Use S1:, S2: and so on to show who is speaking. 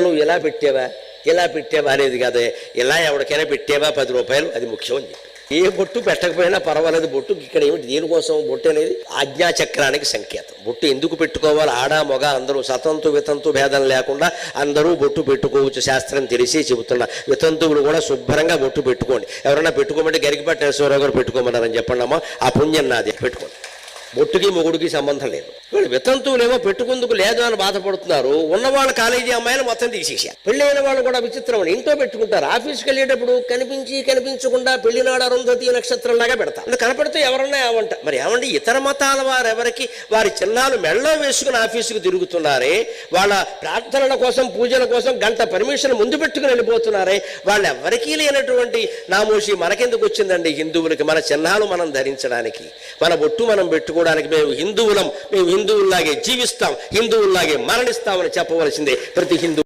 S1: నువ్వు ఇలా పెట్టావా? ఇలా పెట్టావా అనేది కాదు. ఇలా ఎవరికైనా పెట్టావా? పది రూపాయలు అది ముఖ్యం అని చెప్పి. ఏ బొట్టు పెట్టకపోయినా పర్వాలేదు. బొట్టు ఇక్కడ ఏమిటి? దేనికోసం బొట్టు అనేది? ఆజ్ఞాచక్రానికి సంకేతం. బొట్టు ఎందుకు పెట్టుకోవాలి? ఆడ మగ అందరూ సతంతు వితంతు భేదం లేకుండా అందరూ బొట్టు పెట్టుకోవచ్చు శాస్త్రం తెలిసి చెబుతున్నా. వితంతువులు కూడా శుభ్రంగా బొట్టు పెట్టుకోండి. ఎవరైనా పెట్టుకోమంటే గరికిపట్ట నరసింహరావు గారు పెట్టుకోమన్నారని చెప్పండమ్మా. ఆ పుణ్యం నాది. పెట్టుకోండి. బొట్టుకి మొగుడికి సంబంధం లేదు. వీళ్ళు వితంతువులేమో పెట్టుకుందుకు లేదు అని బాధపడుతున్నారు. ఉన్నవాళ్ళ కాలేజీ అమ్మాయిలు మొత్తం తీసేసారు పెళ్ళైన వాళ్ళు కూడా విచిత్రం ఇంట్లో పెట్టుకుంటారు. ఆఫీస్కి వెళ్ళేటప్పుడు కనిపించి కనిపించకుండా పెళ్ళినాడు అరుంధతి నక్షత్రం లాగా పెడతారు. అంటే కనపడితే ఎవరన్నా ఏమంట మరి ఏమండి ఇతర మతాల వారు ఎవరికి వారి చిన్నాలు మెళ్ళో వేసుకుని ఆఫీసుకు తిరుగుతున్నారే? వాళ్ళ ప్రార్థనల కోసం పూజల కోసం గంట పర్మిషన్ ముందు పెట్టుకుని వెళ్ళిపోతున్నారే? వాళ్ళు ఎవరికీ లేనటువంటి నామోషి మనకెందుకు వచ్చిందండి హిందువులకి? మన చిహ్నాలు మనం ధరించడానికి మన బొట్టు మనం పెట్టుకోవడానికి మేము హిందువులం. మేము హిందువుల్లాగే జీవిస్తాం హిందువుల్లాగే మరణిస్తామని చెప్పవలసిందే ప్రతి హిందూ